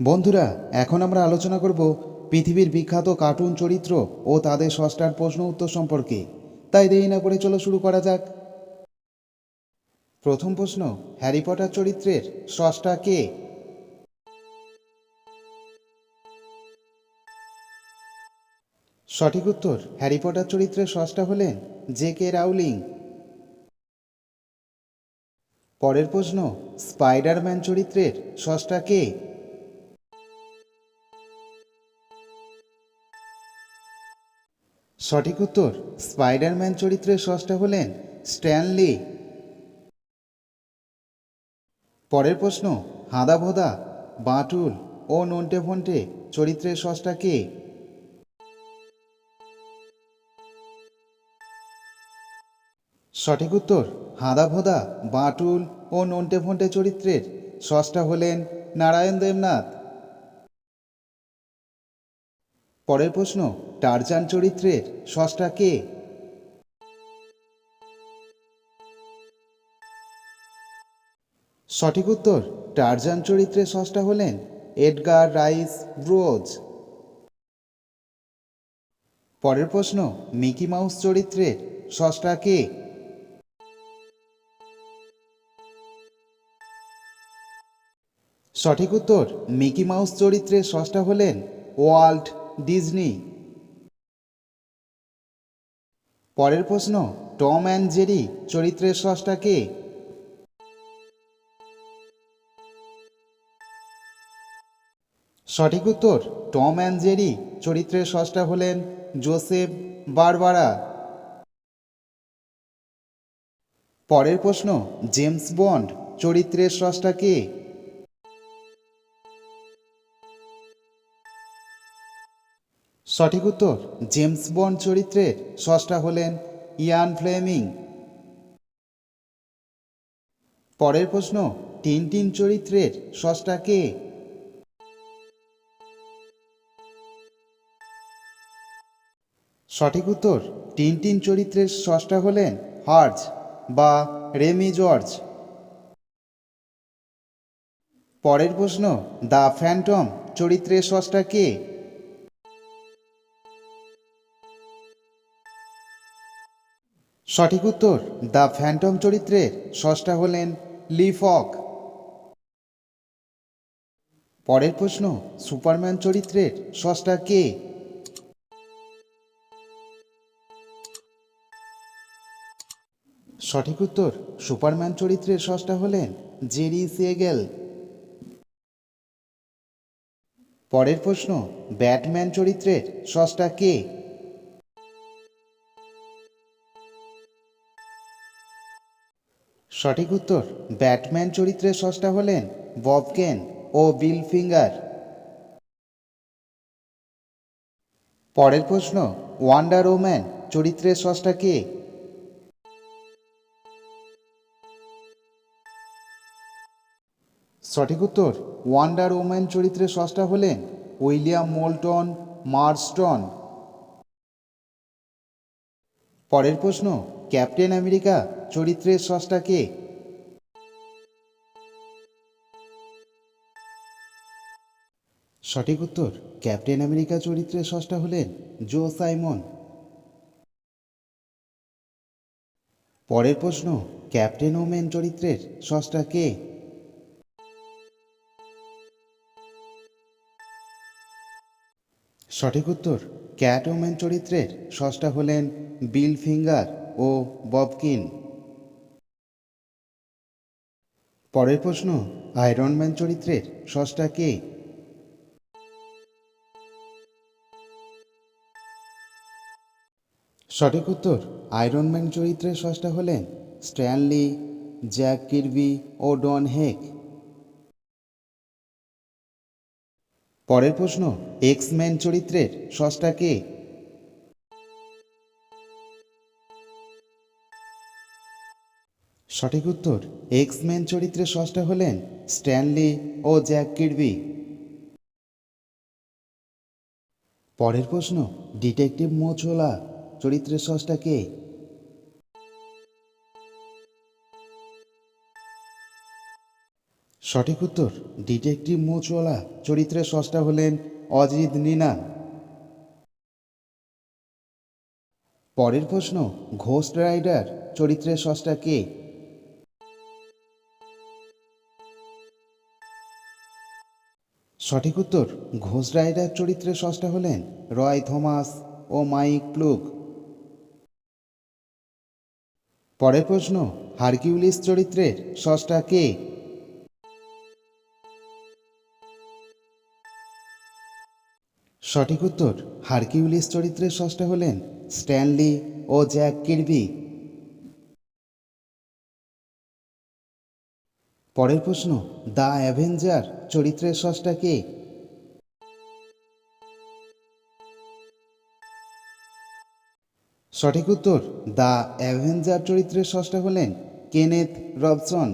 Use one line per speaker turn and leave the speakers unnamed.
বন্ধুরা, এখন আমরা আলোচনা করব পৃথিবীর বিখ্যাত কার্টুন চরিত্র ও তাদের ষষ্ঠার প্রশ্ন উত্তর সম্পর্কে। তাই দেরি না করে চলো শুরু করা যাক। প্রথম প্রশ্ন, হ্যারি পটার চরিত্রের স্রষ্টা কে? সঠিক উত্তর, হ্যারি পটার চরিত্রের স্রষ্টা হলেন জে কে রাউলিং। পরের প্রশ্ন, স্পাইডারম্যান চরিত্রের স্রষ্টা কে? সঠিক উত্তর, স্পাইডারম্যান চরিত্রের স্রষ্টা হলেন স্ট্যানলি পরের প্রশ্ন, হাঁদা ভোদা, বাঁটুল ও নন্টে ফন্টে চরিত্রের স্রষ্টা কে? সঠিক উত্তর, হাঁদা ভোদা, বাঁটুল ও নন্টে ফন্টে চরিত্রের স্রষ্টা হলেন নারায়ণ দেবনাথ। পরের প্রশ্ন টারজান চরিত্রের স্রষ্টা কে? সঠিক উত্তর, টারজান চরিত্রের স্রষ্টা হলেন এডগার রাইস ব্রোজ। পরের প্রশ্ন, মিকি মাউস চরিত্রের স্রষ্টা কে? সঠিক উত্তর, মিকি মাউস চরিত্রের স্রষ্টা হলেন ওয়াল্ট ডিজনি। পরের প্রশ্ন, টম অ্যান্ড জেরি চরিত্রের স্রষ্টা কে? সঠিক উত্তর, টম অ্যান্ড জেরি চরিত্রের স্রষ্টা হলেন জোসেফ বারবারা। পরের প্রশ্ন, জেমস বন্ড চরিত্রের স্রষ্টা কে? সঠিক উত্তর, জেমস বন্ড চরিত্রের স্রষ্টা হলেন ইয়ান ফ্লেমিং। পরের প্রশ্ন টিনটিন চরিত্রের স্রষ্টা কে? সঠিক উত্তর টিনটিন চরিত্রের স্রষ্টা হলেন হার্জ বা রেমি জর্জ। পরের প্রশ্ন, দ্য ফ্যান্টম চরিত্রের স্রষ্টা কে? সঠিক উত্তর, দ্য ফ্যান্টম চরিত্রের স্রষ্টা হলেন লি ফক। পরের প্রশ্ন, সুপারম্যান চরিত্রের স্রষ্টা কে? সঠিক উত্তর, সুপারম্যান চরিত্রের স্রষ্টা হলেন জেরি সেগেল। পরের প্রশ্ন, ব্যাটম্যান চরিত্রের স্রষ্টা কে? সঠিক উত্তর, ব্যাটম্যান চরিত্রের স্রষ্টা হলেন ববকেন ও বিল ফিঙ্গার। পরের প্রশ্ন, ওয়ান্ডার ওম্যান চরিত্রের স্রষ্টা কে? সঠিক উত্তর, ওয়ান্ডার ওম্যান চরিত্রের স্রষ্টা হলেন উইলিয়াম মোল্টন মার্স্টন। পরের প্রশ্ন, ক্যাপ্টেন আমেরিকা চরিত্রের স্রষ্টা কে? সঠিক উত্তর, ক্যাপ্টেন আমেরিকা চরিত্রের স্রষ্টা হলেন জো সাইমন। পরের প্রশ্ন, ক্যাপ্টেন ওমেন চরিত্রের স্রষ্টা কে? সঠিক উত্তর, ক্যাট ওমেন চরিত্রের স্রষ্টা হলেন বিল ফিঙ্গার ও ববকিন। পরের প্রশ্ন, আয়রন ম্যান চরিত্রের স্রষ্টা কে? সঠিক উত্তর, আয়রন ম্যান চরিত্রের স্রষ্টা হলেন স্ট্যানলি, জ্যাক কিরবি ও ডন হেক। পরের প্রশ্ন, এক্স ম্যান চরিত্রের স্রষ্টা কে? সঠিক উত্তর এক্স ম্যান চরিত্রের স্রষ্টা হলেন স্ট্যানলি ও জ্যাক কিরবি পরের প্রশ্ন ডিটেকটিভ মোচোলা চরিত্রের স্রষ্টা কে? সঠিক উত্তর ডিটেকটিভ মোচওয়ালা চরিত্রের স্রষ্টা হলেন অজিত নিনান পরের প্রশ্ন ঘোস্ট রাইডার চরিত্রের স্রষ্টা কে? সঠিক উত্তর, ঘোষ রাইডার চরিত্রের স্রষ্টা হলেন রয় থমাস ও মাইক প্লুক। পরের প্রশ্ন, হারকিউলিস চরিত্রের স্রষ্টা কে? সঠিক উত্তর, হারকিউলিস চরিত্রের স্রষ্টা হলেন স্ট্যানলি ও জ্যাক কিরবি। পরের প্রশ্ন, দ্য অ্যাভেঞ্জার চরিত্রের স্রষ্টা কে? সঠিক উত্তর, দ্য অ্যাভেঞ্জার চরিত্রের স্রষ্টা হলেন কেনেথ রবসন।